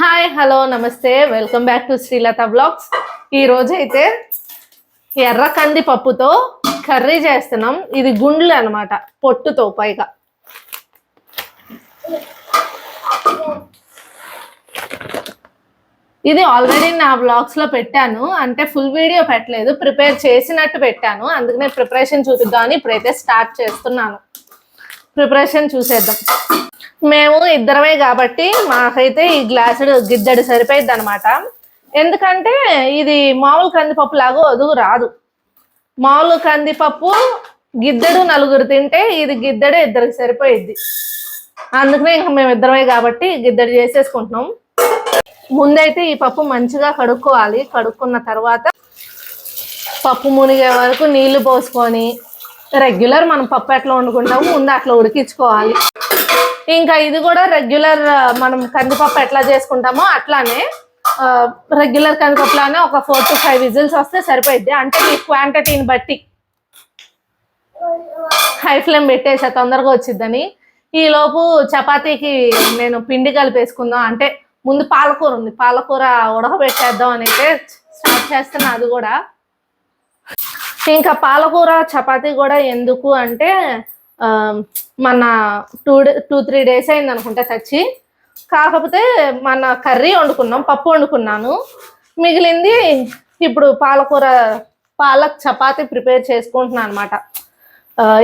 Hi hello నమస్తే. Welcome back to Srilatha blogs ఈ అయితే ఎర్ర కంది పప్పుతో కర్రీ చేస్తున్నాం. ఇది గుండ్లు అన్నమాట పొట్టుతో పైగా. ఇది ఆల్రెడీ నా బ్లాగ్స్లో పెట్టాను. అంటే ఫుల్ వీడియో పెట్టలేదు. ప్రిపేర్ చేసినట్టు పెట్టాను. అందుకనే ప్రిపరేషన్ చూపిద్దామని ఇప్పుడైతే స్టార్ట్ చేస్తున్నాను. ప్రిపరేషన్ చూసేద్దాం. మేము ఇద్దరమే కాబట్టి మాకైతే ఈ గ్లాసుడు గిద్దడు సరిపోయింది అనమాట ఎందుకంటే ఇది మామూలు కందిపప్పు లాగా అది రాదు. మామూలు కందిపప్పు గిద్దడు నలుగురు తింటే ఇది గిద్దడే ఇద్దరికి సరిపోయిద్ది. అందుకనే ఇంకా మేము ఇద్దరమే కాబట్టి గిద్దడు చేసేసుకుంటున్నాం. ముందైతే ఈ పప్పు మంచిగా కడుక్కోవాలి. కడుక్కున్న తర్వాత పప్పు మునిగే వరకు నీళ్ళు పోసుకొని రెగ్యులర్ మనం పప్పు ఎట్లా వండుకుంటాము ముందు అట్లా ఉడికించుకోవాలి. ఇంకా ఇది కూడా రెగ్యులర్ మనం కందిపప్పు ఎట్లా చేసుకుంటామో అట్లానే రెగ్యులర్ కందిపప్పులానే ఒక ఫోర్ టు ఫైవ్ విజిల్స్ వస్తే సరిపోయిద్ది. అంటే మీ క్వాంటిటీని బట్టి హై ఫ్లేమ్ పెట్టేసా తొందరగా వచ్చిద్దని. ఈలోపు చపాతీకి నేను పిండి కలిపేసుకుందాం. అంటే ముందు పాలకూర ఉంది. పాలకూర ఉడకబెట్టేద్దాం అని అయితే స్టార్ట్ చేస్తున్నా అది కూడా. ఇంకా పాలకూర చపాతీ కూడా ఎందుకు అంటే మన two day two three days అయింది అనుకుంటా తెచ్చి కాకపోతే మన కర్రీ వండుకున్నాం పప్పు వండుకున్నాను. మిగిలింది ఇప్పుడు పాలకూర పాలక్ చపాతి ప్రిపేర్ చేసుకుంటున్నాను అనమాట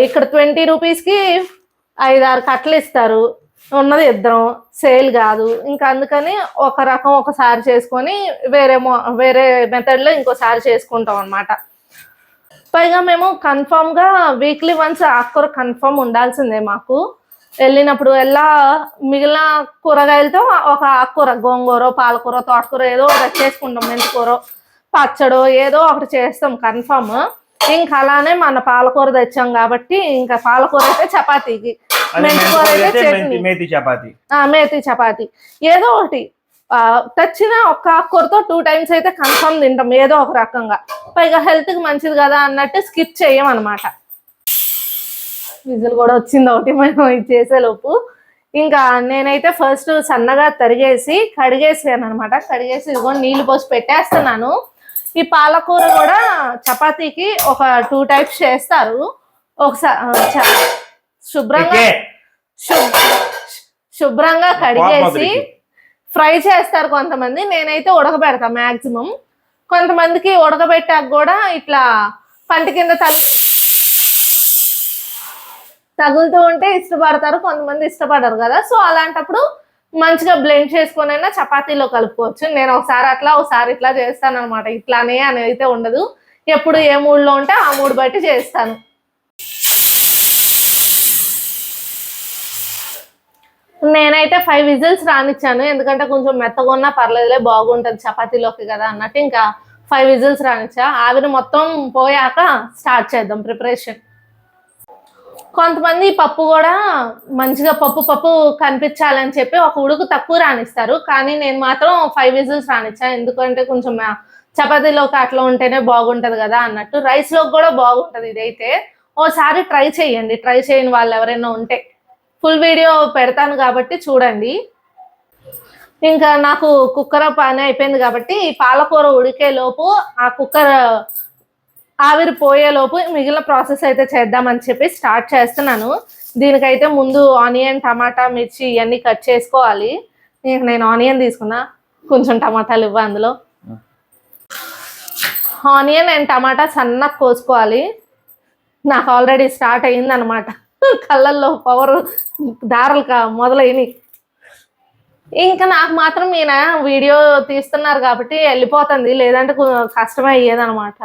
ఇక్కడ ట్వంటీ రూపీస్కి ఐదు ఆరు కట్టలు ఇస్తారు. ఉన్నది ఇద్దరం. సేల్ కాదు. ఇంకా అందుకని ఒక రకం ఒకసారి చేసుకొని వేరే మో వేరే మెథడ్లో ఇంకోసారి చేసుకుంటాం అనమాట పైగా మేము కన్ఫామ్గా వీక్లీ వన్స్ ఆకుకూర కన్ఫామ్ ఉండాల్సిందే మాకు. వెళ్ళినప్పుడు ఎలా మిగిలిన కూరగాయలతో ఒక ఆకుకూర గోంగూర పాలకూర తోటకూర ఏదో ఒకటి చేసుకుంటాం మెంతికూర పచ్చడో ఏదో ఒకటి చేస్తాం కన్ఫామ్ ఇంకా అలానే మన పాలకూర తెచ్చాం కాబట్టి ఇంకా పాలకూర అయితే చపాతీకి. మెంతికూర అయితే మెంతి చట్నీ. మెంతి చపాతి. ఆ, మేతి చపాతి. ఏదో ఒకటి. తెచ్చిన ఒక్క ఆకుకూరతో టూ టైమ్స్ అయితే కన్ఫర్మ్ తింటాం ఏదో ఒక రకంగా. పైగా హెల్త్కి మంచిది కదా అన్నట్టు స్కిప్ చేయం అనమాట విజిల్ కూడా వచ్చింది ఒకటి మేము ఇది చేసేలోపు. ఇంకా నేనైతే ఫస్ట్ సన్నగా తరిగేసి కడిగేసాను అనమాట కడిగేసి ఇదిగో నీళ్ళు పోసి పెట్టేస్తున్నాను. ఈ పాలకూర కూడా చపాతీకి ఒక టూ టైప్స్ చేస్తారు. ఒకసారి శుభ్రంగా శుభ్రంగా కడిగేసి. ఫ్రై చేస్తారు కొంతమంది. నేనైతే ఉడకబెడతా మ్యాక్సిమం కొంతమందికి ఉడకబెట్టాక కూడా ఇట్లా పంట కింద తగు తగులుతూ ఉంటే ఇష్టపడతారు. కొంతమంది ఇష్టపడరు కదా. సో అలాంటప్పుడు మంచిగా బ్లెండ్ చేసుకొనైనా చపాతీలో కలుపుకోవచ్చు. నేను ఒకసారి అట్లా ఒకసారి ఇట్లా చేస్తాను అనమాట ఇట్లానే అని అయితే ఉండదు. ఎప్పుడు ఏ మూడ్లో ఉంటే ఆ మూడు బట్టి చేస్తాను. నేనైతే ఫైవ్ విజిల్స్ రానిచ్చాను. ఎందుకంటే కొంచెం మెత్తగా ఉన్నా పర్లేదులే బాగుంటుంది చపాతీలోకి కదా అన్నట్టు ఇంకా ఫైవ్ విజిల్స్ రానిచ్చా. ఆవిరి మొత్తం పోయాక స్టార్ట్ చేద్దాం ప్రిపరేషన్ కొంతమంది పప్పు కూడా మంచిగా పప్పు పప్పు కనిపించాలని చెప్పి ఒక ఉడుకు తక్కువ రానిస్తారు. కానీ నేను మాత్రం ఫైవ్ విజిల్స్ రానిచ్చా. ఎందుకంటే కొంచెం చపాతీలోకి అట్లా ఉంటేనే బాగుంటుంది కదా అన్నట్టు. రైస్లోకి కూడా బాగుంటుంది ఇదైతే. ఓసారి ట్రై చేయండి. ట్రై చేయని వాళ్ళు ఎవరైనా ఉంటే. ఫుల్ వీడియో పెడతాను కాబట్టి చూడండి. ఇంకా నాకు కుక్కర్ పని అయిపోయింది కాబట్టి పాలకూర ఉడికే లోపు ఆ కుక్కర్ ఆవిరి పోయే లోపు మిగిలిన ప్రాసెస్ అయితే చేద్దామని చెప్పి స్టార్ట్ చేస్తున్నాను. దీనికైతే ముందు ఆనియన్ టమాటా మిర్చి ఇవన్నీ కట్ చేసుకోవాలి. ఇంక నేను ఆనియన్ తీసుకున్నా. కొంచెం టమాటాలు ఇవ్వ అందులో. ఆనియన్ అండ్ టమాటా సన్నగా కోసుకోవాలి. నాకు ఆల్రెడీ స్టార్ట్ అయింది అనమాట కళ్ళల్లో పవర్ దారలు కా మొదలైనవి. ఇంకా నాకు మాత్రం ఈయన వీడియో తీస్తున్నారు కాబట్టి వెళ్ళిపోతుంది లేదంటే కష్టమే అయ్యేదనమాట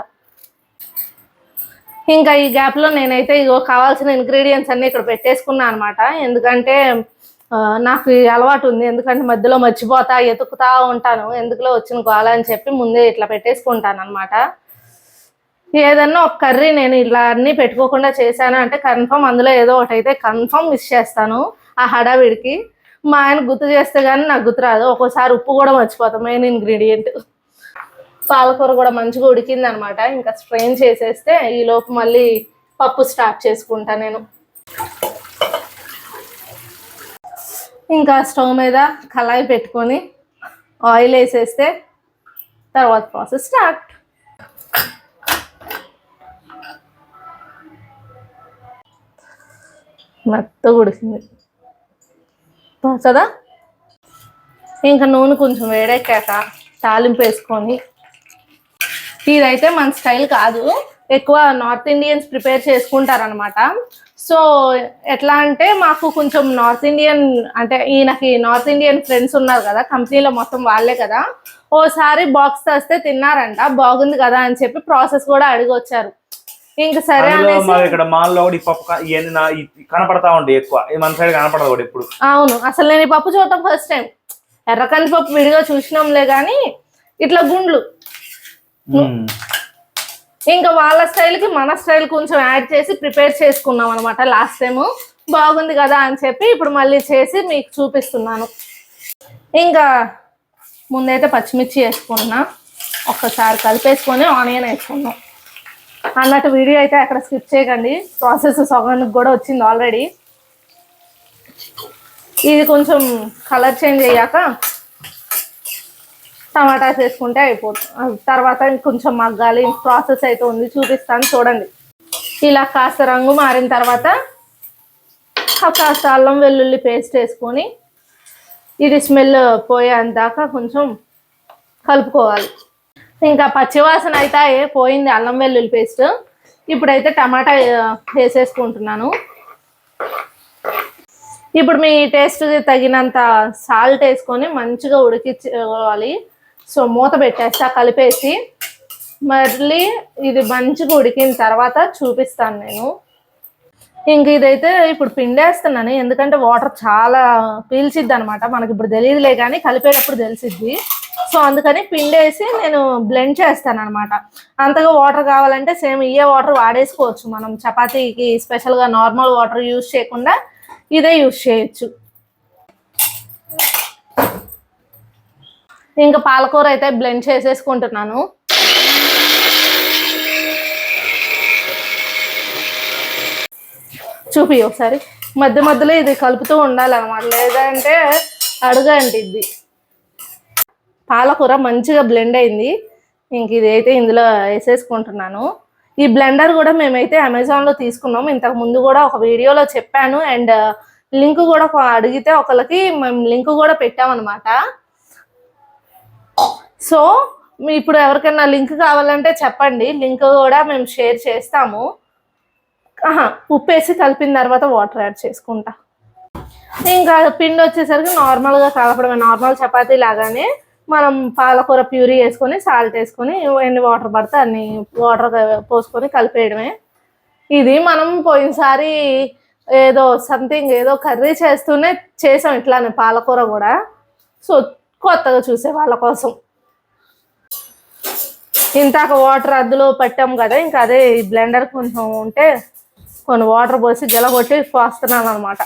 ఇంకా ఈ గ్యాప్లో నేనైతే ఇగో కావాల్సిన ఇంగ్రీడియంట్స్ అన్ని ఇక్కడ పెట్టేసుకున్నాను అనమాట ఎందుకంటే నాకు ఈ అలవాటు ఉంది. ఎందుకంటే మధ్యలో మర్చిపోతా ఎతుకుతా ఉంటాను. ఎందుకులో వచ్చిన గోల అని చెప్పి ముందే ఇట్లా పెట్టేసుకుంటాను అనమాట ఏదన్నా ఒక కర్రీ నేను ఇలా అన్ని పెట్టుకోకుండా చేశాను అంటే కన్ఫర్మ్ అందులో ఏదో ఒకటి అయితే కన్ఫర్మ్ మిస్ చేస్తాను ఆ హడావిడికి. మా ఆయన గుర్తు చేస్తే కానీ నాకు గుర్తు రాదు. ఒక్కోసారి ఉప్పు కూడా మర్చిపోతాం. Main ingredient. పాలకూర కూడా మంచిగా ఉడికింది అనమాట ఇంకా స్ట్రెయిన్ చేసేస్తే ఈలోపు మళ్ళీ పప్పు స్టార్ట్ చేసుకుంటా నేను. ఇంకా స్టవ్ మీద కళాయి పెట్టుకొని ఆయిల్ వేసేస్తే తర్వాత ప్రాసెస్ స్టార్ట్ మెత్త ఉడికింది కదా ఇంకా నూనె కొంచెం వేడెక్కాక తాలింపు వేసుకొని ఇదైతే మన స్టైల్ కాదు. ఎక్కువ నార్త్ ఇండియన్స్ ప్రిపేర్ చేసుకుంటారనమాట సో ఎట్లా అంటే మాకు కొంచెం నార్త్ ఇండియన్ అంటే ఈయనకి నార్త్ ఇండియన్ ఫ్రెండ్స్ ఉన్నారు కదా కంపెనీలో మొత్తం వాళ్ళే కదా. ఓసారి బాక్స్ తెస్తే తిన్నారంట బాగుంది కదా అని చెప్పి ప్రాసెస్ కూడా అడిగి వచ్చారు ఇంక సరే కూడా ఈ పప్పు క- ఇవన్నీ నా- ఈ కనపడతా ఉంటాయి ఎక్కువ. మన సైడ్ కనపడదు కూడా ఇప్పుడు అవును. అసలు నేను ఈ పప్పు చూడటం ఫస్ట్ టైం ఎర్ర కందిపప్పు విడిగా చూసినాంలే కానీ ఇట్లా గుండ్లు. ఇంకా వాళ్ళ స్టైల్కి మన స్టైల్ కొంచెం యాడ్ చేసి ప్రిపేర్ చేసుకున్నాం అనమాట లాస్ట్ టైం బాగుంది కదా అని చెప్పి ఇప్పుడు మళ్ళీ చేసి మీకు చూపిస్తున్నాను. ఇంకా ముందైతే పచ్చిమిర్చి వేసుకున్నా. ఒక్కసారి కలిపేసుకొని ఆనియన్ వేసుకున్నాం. అన్నట్టు వీడియో అయితే అక్కడ స్కిప్ చేయకండి. ప్రాసెస్ సగానికి కూడా వచ్చింది ఆల్రెడీ ఇది కొంచెం కలర్ చేంజ్ అయ్యాక టమాటాస్ వేసుకుంటే అయిపోతుంది. తర్వాత కొంచెం మగ్గాలి. ప్రాసెస్ అయితే ఉంది చూపిస్తాను చూడండి. ఇలా కాస్త రంగు మారిన తర్వాత ఆ కాస్త అల్లం వెల్లుల్లి పేస్ట్ వేసుకొని ఇది స్మెల్ పోయేందాకా కొంచెం కలుపుకోవాలి. ఇంకా పచ్చివాసన అయితే పోయింది అల్లం వెల్లుల్లి పేస్ట్. ఇప్పుడైతే టమాటా వేసేసుకుంటున్నాను. ఇప్పుడు మీ టేస్ట్ తగినంత సాల్ట్ వేసుకొని మంచిగా ఉడికించుకోవాలి. సో మూత పెట్టేస్తా కలిపేసి. మళ్ళీ ఇది మంచిగా ఉడికిన తర్వాత చూపిస్తాను నేను. ఇంక ఇదైతే ఇప్పుడు పిండేస్తున్నాను. ఎందుకంటే వాటర్ చాలా పీల్చిద్ది అనమాట మనకి ఇప్పుడు తెలియదులే కానీ కలిపేటప్పుడు తెలిసిద్ది. సో అందుకని పిండేసి నేను బ్లెండ్ చేస్తాను అనమాట అంతగా వాటర్ కావాలంటే సేమ్ ఇయే వాటర్ వాడేసుకోవచ్చు మనం. చపాతీకి స్పెషల్గా నార్మల్ వాటర్ యూజ్ చేయకుండా ఇదే యూజ్ చేయొచ్చు. ఇంకా పాలకూర అయితే బ్లెండ్ చేసేసుకుంటున్నాను. చూపి ఒకసారి. మధ్య మధ్యలో ఇది కలుపుతూ ఉండాలన్నమాట. లేదంటే అడుగు ఇది పాలకూర మంచిగా బ్లెండ్ అయింది. ఇంక ఇదైతే ఇందులో వేసేసుకుంటున్నాను. ఈ బ్లెండర్ కూడా మేమైతే అమెజాన్లో తీసుకున్నాం. ఇంతకు ముందు కూడా ఒక వీడియోలో చెప్పాను. అండ్ uh, లింక్ కూడా అడిగితే ఒకళ్ళకి మేము లింక్ కూడా పెట్టామన్నమాట. సో మీ ఇప్పుడు ఎవరికైనా లింక్ కావాలంటే చెప్పండి. లింక్ కూడా మేము షేర్ చేస్తాము. ఉప్పు వేసి కలిపిన తర్వాత వాటర్ యాడ్ చేసుకుంటా. ఇంకా పిండి వచ్చేసరికి నార్మల్గా కలపడమే. నార్మల్ చపాతీ లాగానే మనం పాలకూర ప్యూరీ వేసుకొని సాల్ట్ వేసుకొని ఎన్ని వాటర్ పడితే అన్ని వాటర్ పోసుకొని కలిపేయడమే. ఇది మనం పోయినసారి ఏదో సంథింగ్ ఏదో కర్రీ చేస్తూనే చేసాం ఇట్లానే పాలకూర కూడా. సో కొత్తగా చూసే వాళ్ళ కోసం. ఇంతాక వాటర్ అద్దులో పట్టాం కదా ఇంకా అదే ఈ బ్లెండర్ కొంచెం ఉంటే కొన్ని వాటర్ పోసి జలగొట్టి పోస్తున్నాను అనమాట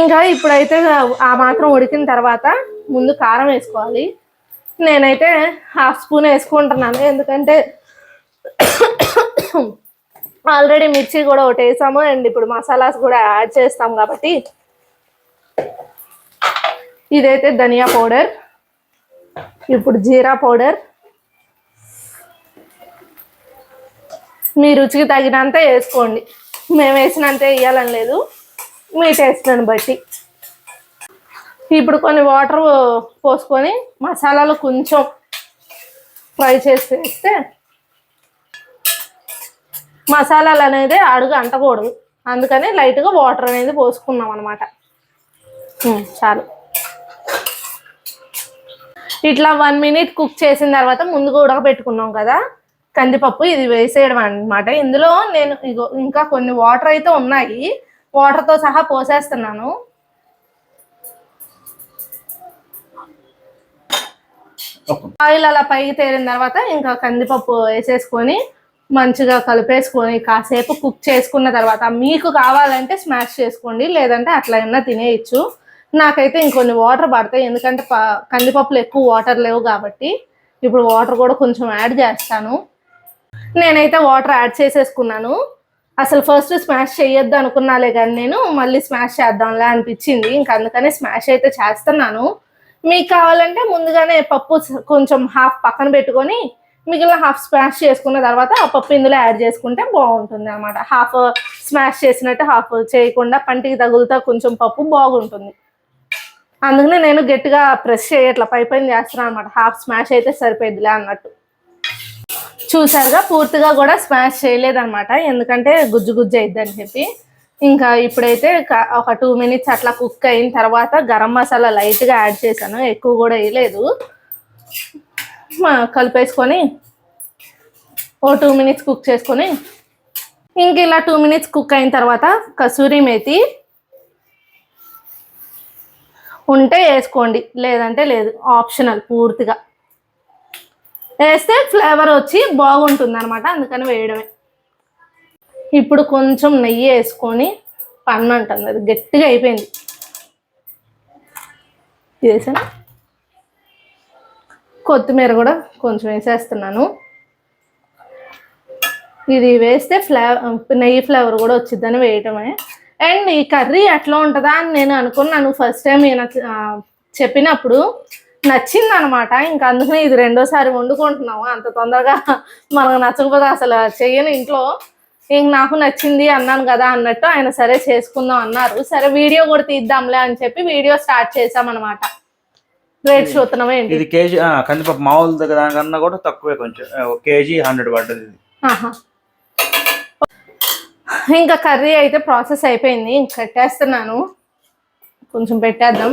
ఇంకా ఇప్పుడైతే ఆ మాత్రం ఉడికిన తర్వాత ముందు కారం వేసుకోవాలి. నేనైతే హాఫ్ స్పూన్ వేసుకుంటున్నాను. ఎందుకంటే ఆల్రెడీ మిర్చి కూడా ఒకటి వేసాము. అండ్ ఇప్పుడు మసాలాస్ కూడా యాడ్ చేస్తాం కాబట్టి ఇదైతే ధనియా పౌడర్. ఇప్పుడు జీరా పౌడర్. మీ రుచికి తగినంత వేసుకోండి. మేము వేసినంత వేయాలని లేదు. మీ టేస్ట్లను బట్టి. ఇప్పుడు కొన్ని వాటర్ పోసుకొని మసాలాలు కొంచెం ఫ్రై చేసి వేస్తే మసాలాలు అనేది అడుగు అంటకూడదు. అందుకని లైట్గా వాటర్ అనేది పోసుకున్నాం అనమాట చాలు. ఇట్లా వన్ మినిట్ కుక్ చేసిన తర్వాత ముందుగా ఉడకబెట్టుకున్నాం కదా కందిపప్పు ఇది వేసేయడం అనమాట ఇందులో నేను ఇగో ఇంకా కొన్ని వాటర్ అయితే ఉన్నాయి. వాటర్తో సహా పోసేస్తున్నాను. ఆయిల్ అలా పైకి తేలిన తర్వాత ఇంకా కందిపప్పు వేసేసుకొని మంచిగా కలిపేసుకొని కాసేపు కుక్ చేసుకున్న తర్వాత మీకు కావాలంటే స్మాష్ చేసుకోండి లేదంటే అట్లా అయినా తినేయచ్చు. నాకైతే ఇంకొన్ని వాటర్ పడతాయి ఎందుకంటే కందిపప్పులు ఎక్కువ వాటర్ లేవు కాబట్టి ఇప్పుడు వాటర్ కూడా కొంచెం యాడ్ చేస్తాను. నేనైతే వాటర్ యాడ్ చేసేసుకున్నాను. అసలు ఫస్ట్ స్మాష్ చేయొద్దు అనుకున్నాలే కానీ నేను మళ్ళీ స్మాష్ చేద్దాంలే అనిపించింది. ఇంకా అందుకనే స్మాష్ అయితే చేస్తున్నాను. మీకు కావాలంటే ముందుగానే పప్పు కొంచెం హాఫ్ పక్కన పెట్టుకొని మిగిలిన హాఫ్ స్మాష్ చేసుకున్న తర్వాత ఆ పప్పు ఇందులో యాడ్ చేసుకుంటే బాగుంటుంది అనమాట హాఫ్ స్మాష్ చేసినట్టు హాఫ్ చేయకుండా పంటికి తగులుతా కొంచెం పప్పు బాగుంటుంది. అందుకనే నేను గట్టిగా ప్రెస్ చేయట్లా పై పైన చేస్తున్నాను అనమాట హాఫ్ స్మాష్ అయితే సరిపోయిద్దిలే అన్నట్టు. చూసారుగా పూర్తిగా కూడా స్మాష్ చేయలేదన్నమాట. ఎందుకంటే గుజ్జు గుజ్జు అయిద్దని అని చెప్పి. ఇంకా ఇప్పుడైతే ఒక టూ మినిట్స్ అట్లా కుక్ అయిన తర్వాత గరం మసాలా లైట్గా యాడ్ చేశాను. ఎక్కువ కూడా వేయలేదు. మా కలిపేసుకొని ఓ టూ మినిట్స్ కుక్ చేసుకొని ఇంక ఇలా టూ మినిట్స్ కుక్ అయిన తర్వాత కసూరి మేతి ఉంటే వేసుకోండి. లేదంటే లేదు. ఆప్షనల్ పూర్తిగా. వేస్తే ఫ్లేవర్ వచ్చి బాగుంటుంది అనమాట అందుకని వేయడమే. ఇప్పుడు కొంచెం నెయ్యి వేసుకొని పన్ను అంటుంది అది గట్టిగా అయిపోయింది. వేసాను? కొత్తిమీర కూడా కొంచెం వేసేస్తున్నాను. ఇది వేస్తే ఫ్లేవర్ నెయ్యి ఫ్లేవర్ కూడా వచ్చిద్దని వేయటమే. అండ్ ఈ కర్రీ ఎట్లా ఉంటుందా అని నేను అనుకున్నాను ఫస్ట్ టైం ఈయన చెప్పినప్పుడు. నచ్చింది అనమాట ఇంకా అందుకనే ఇది రెండోసారి వండుకుంటున్నాము. అంత తొందరగా మనకు నచ్చకపోతే అసలు చెయ్యను ఇంట్లో. ఇంక నాకు నచ్చింది అన్నాను కదా అన్నట్టు ఆయన సరే చేసుకుందాం అన్నారు. సరే వీడియో కూడా తీద్దాంలే అని చెప్పి వీడియో స్టార్ట్ చేసామన్నమాట రేట్ చూస్తున్నామా ఏంటి? ఇది కేజీ కందిపప్పు మామూలు దగ్గర దానికన్నా కూడా తక్కువే కొంచెం కేజీ హండ్రెడ్ పడ్డది. ఇంకా కర్రీ అయితే ప్రాసెస్ అయిపోయింది. ఇంక కట్టేస్తున్నాను. కొంచెం పెట్టేద్దాం.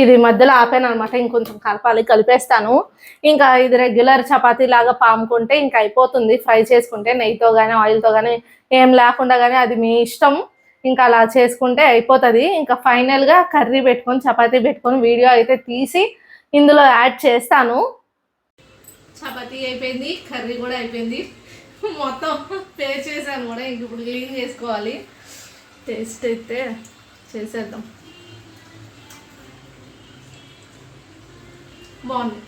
ఇది మధ్యలో ఆపాను అనమాట ఇంకొంచెం కలపాలి కలిపేస్తాను. ఇంకా ఇది రెగ్యులర్ చపాతీ లాగా పాముకుంటే ఇంకా అయిపోతుంది. ఫ్రై చేసుకుంటే నెయ్యితో కానీ ఆయిల్తో కానీ ఏం లేకుండా కానీ అది మీ ఇష్టం. ఇంకా అలా చేసుకుంటే అయిపోతుంది. ఇంకా ఫైనల్గా కర్రీ పెట్టుకొని చపాతీ పెట్టుకొని వీడియో అయితే తీసి ఇందులో యాడ్ చేస్తాను. చపాతీ అయిపోయింది కర్రీ కూడా అయిపోయింది. మొత్తం పే చేశాను కూడా. ఇంక ఇప్పుడు క్లీన్ చేసుకోవాలి. టేస్ట్ అయితే చేసేద్దాం. బాగుంది.